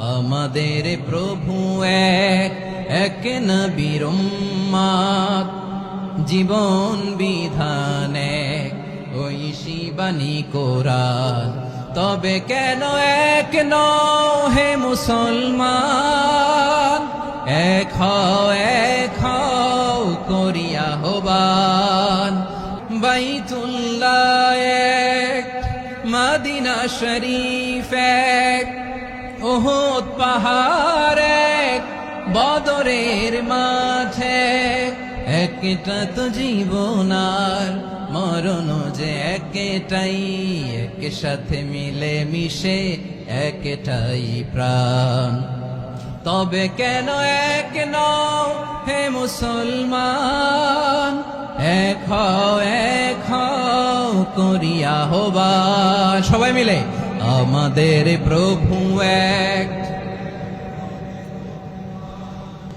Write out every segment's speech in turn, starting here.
আমাদের প্রভু এক এক নবীর উম্মাদ। জীবন বিধান এক, ওই শিবানী তবে কেন এক নও হে মুসলমান? এক হও, এক করিয়া হবান বাইতুল্লাহ এক, মাদিনা শরীফ এক পাহাড় এক বদরের মাঠে একটা তো জীবনার মরণ যে একটাই এক সাথে মিলে মিশে একটাই প্রাণ। তবে কেন এক নও হে মুসলমান? এক এক করিয়া হবা সবাই মিলে, আমাদের প্রভু এক।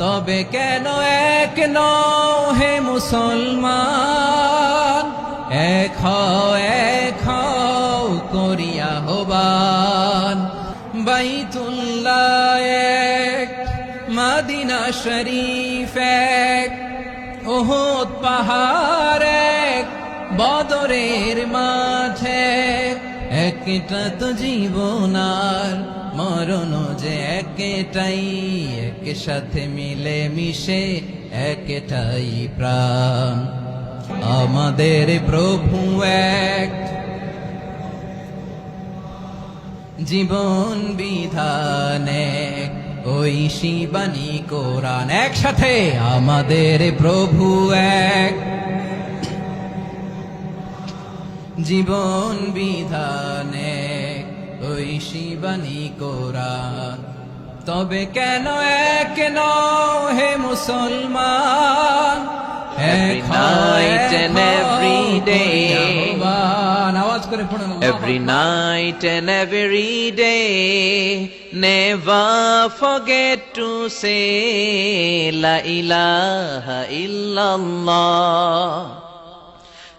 তবে কেন এক নও হে মুসলমান? এক এক করিয়া হবান বাইতুল্লাহ এক, মাদিনা শরীফ এক ওহদ পাহাড় এক, বদরের মাঝে একটা তো জীবনার মরণ যে একটাই এক সাথে মিলে মিশে একটাই প্রাণ। আমাদের প্রভু এক। জীবন বিধানে ওই শিবানী কোরআন একসাথে আমাদের প্রভু এক। জীবন বিধানে শিবানী কোরআন তবে কেন এক নও হে মুসলমান Every এক night and every day. আওয়াজ করে পড়ুন আল্লাহু Every Akbar. night and every day, never forget to say La ilaha illallah.